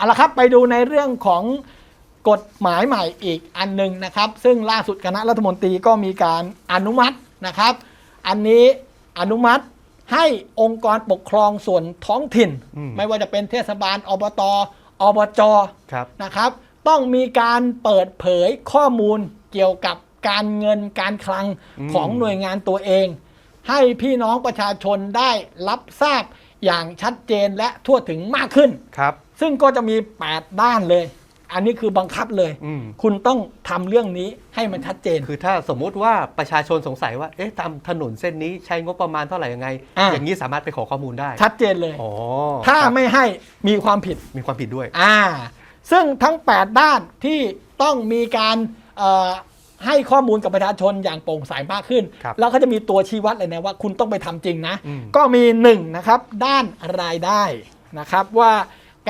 เอาละครับไปดูในเรื่องของกฎหมายใหม่อีกอันหนึ่งนะครับ ซึ่งล่าสุดคณะรัฐมนตรีก็มีการอนุมัตินะครับ อันนี้อนุมัติให้องค์กรปกครองส่วนท้องถิ่นอืมไม่ว่าจะเป็นเทศบาลอบตอบจครับนะครับ ต้องมีการเปิดเผยข้อมูลเกี่ยวกับการเงินการคลังอืมของหน่วยงานตัวเอง ให้พี่น้องประชาชนได้รับทราบอย่างชัดเจนและทั่วถึงมากขึ้นครับ ซึ่งก็จะมี 8 ด้านเลย อันนี้คือบังคับเลย อืม คุณต้องทำเรื่องนี้ให้มันชัดเจน คือถ้าสมมุติว่าประชาชนสงสัยว่า เอ๊ะ ตามถนนเส้นนี้ใช้งบประมาณเท่าไหร่ยังไง อ่า อย่างนี้สามารถไปขอข้อมูลได้ ชัดเจนเลย อ๋อถ้าครับไม่ให้มีความผิด มีความผิดด้วย อ่า ซึ่งทั้ง 8 ด้านที่ต้องมีการเอ่อให้ข้อมูลกับประชาชนอย่างโปร่งใสมากขึ้น ครับแล้วก็จะมีตัวชี้วัดเลยนะว่าคุณต้องไปทำจริงนะ อืม ก็มี1นะครับด้านรายได้นะครับว่า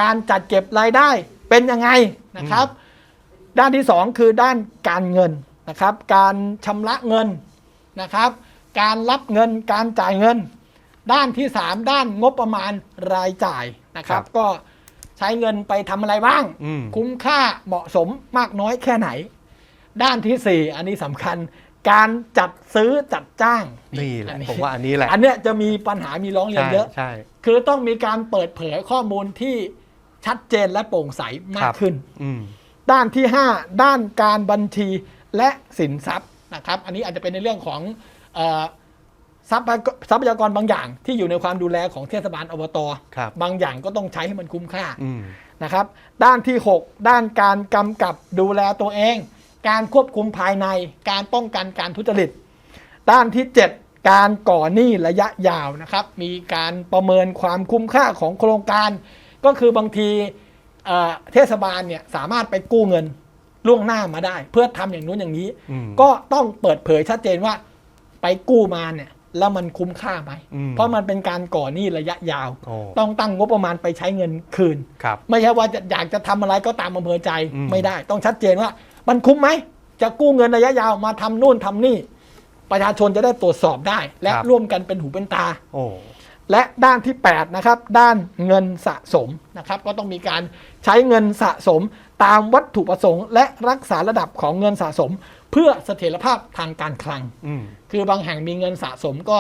การจัดเก็บรายได้เป็นยังไงนะครับ ด้านที่ 2 คือด้านการเงินนะครับ การชำระเงินนะครับ การรับเงินการจ่ายเงิน ด้านที่ 3 ด้านงบประมาณรายจ่ายนะครับครับก็ใช้เงินไปทำอะไรบ้างอืมคุ้มค่าเหมาะสมมากน้อยแค่ไหน ด้านที่ 4 อันนี้สำคัญการจัดซื้อจัดจ้างนี่แหละอัผมว่าอันนี้แหละ อันเนี้ยจะมีปัญหามีร้องเรียนใช่เยอะ ใช่ คือต้องมีการเปิดเผยข้อมูลที่ ชัดเจนและโปร่งใสมาครักบขึ้นอืมด้านที่ 5 ด้านการบัญชีและสินทรัพย์นะครับ อันนี้อาจจะเป็นในเรื่องของเออทรัพยากรทรัพยากรบางอย่างที่อยู่ในความดูแลของเทศบาลอบตครับบางอย่างก็ต้องใช้ให้มันคุ้มค่าอืมนะครับ ด้านที่ 6 ด้านการกำกับดูแลตัวเอง การควบคุมภายใน การป้องกันการทุจริต ด้านที่ 7 การก่อหนี้ระยะยาวนะครับ มีการประเมินความคุ้มค่าของโครงการ ก็คือบางทีเอ่อเทศบาลเนี่ยสามารถไปกู้เงินล่วงหน้ามาได้ เพื่อทำอย่างนู้นอย่างนี้อืมก็ต้องเปิดเผยชัดเจนว่าไปกู้มาเนี่ยแล้วมันคุ้มค่าไหมอืมเพราะมันเป็นการก่อหนี้ระยะยาวโอ้ต้องตั้งงบประมาณไปใช้เงินคืนครับไม่ใช่ว่าจะอยากจะทำอะไรก็ตามอำเภอใจอืมไม่ได้ ต้องชัดเจนว่า มันคุ้มไหมจะกู้เงินระยะยาวมาทำนู่นทำนี่ ประชาชนจะได้ตรวจสอบได้ และร่วมกันเป็นหูเป็นตาโอ้ และด้านที่8นะครับด้านเงินสะสมนะครับก็ต้องมีการใช้เงินสะสมตามวัตถุประสงค์ และรักษาระดับของเงินสะสม เพื่อเสถียรภาพทางการคลังอืมคือบางแห่งมีเงินสะสมก็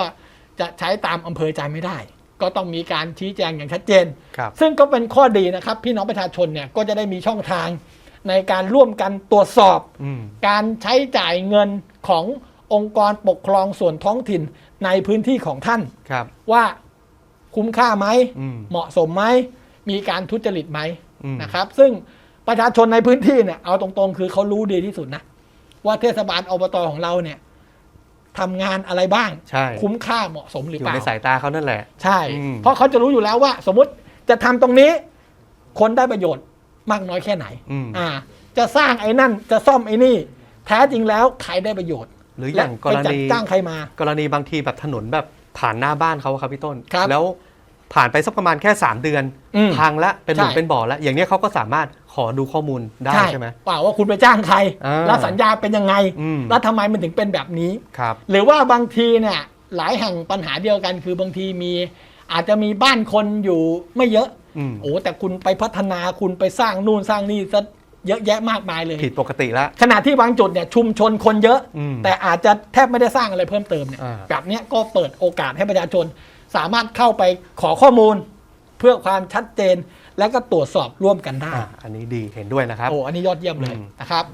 จะใช้ตามอำเภอใจไม่ได้ ก็ต้องมีการชี้แจงอย่างชัดเจนครับซึ่งก็เป็นข้อดีนะครับ พี่น้องประชาชนเนี่ยก็จะได้มีช่องทางในการร่วมกันตรวจสอบอืมการใช้จ่ายเงินขององค์กรปกครองส่วนท้องถิ่นในพื้นที่ของท่านครับว่า คุ้มค่าไหมอืมเหมาะสมไหม มีการทุจริตไหมอืมนะครับ ซึ่งประชาชนในพื้นที่เนี่ยเอาตรงๆ คือเขารู้ดีที่สุดนะ ว่าเทศบาลอบตของเราเนี่ยทำงานอะไรบ้าง ใช่ คุ้มค่าเหมาะสมหอรือยู่เปล่า ในสายตาเขานั่นแหละ ใช่ อืม เพราะเขาจะรู้อยู่แล้วว่า สมมติจะทำตรงนี้ คนได้ประโยชน์มากน้อยแค่ไหน อืมอ่า จะสร้างไอ้นั่นจะซ่อมไอ้นี่ แท้จริงแล้วใครได้ประโยชน์หรืออและย่างกไปรจัดณีจ้างใครมา กรณีบางทีแบบถนนแบบ ผ่านหน้าบ้านเขาอะครับพี่ต้น ครับแล้วผ่านไปสักประมาณแค่ 3 เดือน อืมพังแล้วเป็นหลุมใช่ เป็นบ่อแล้ว อย่างเนี้ยเขาก็สามารถขอดูข้อมูลได้ใช่ไหม เปล่าว่าคุณไปจ้างใคร อ่าแล้วสัญญาเป็นยังไง อืม แล้วทำไมมันถึงเป็นแบบนี้ ครับ หรือว่าบางทีเนี่ยหลายแห่งปัญหาเดียวกัน คือบางทีมี อาจจะมีบ้านคนอยู่ไม่เยอะ อืม โอ้แต่คุณไปพัฒนาคุณไปสร้างนู่นสร้างนี่ซะ เยอะแยะมากมายเลย ผิดปกติแล้ว ขณะที่บางจุดเนี่ยชุมชนคนเยอะ อืมแต่อาจจะแทบไม่ได้สร้างอะไรเพิ่มเติมเนี่ยอ่า แบบเนี้ยก็เปิดโอกาสให้ประชาชน สามารถเข้าไปขอข้อมูล เพื่อความชัดเจน และก็ตรวจสอบร่วมกันได้อ่าอันนี้ดีเห็นด้วยนะครับ โอ้อันนี้ยอดเยี่ยมเลยอืม นะครับ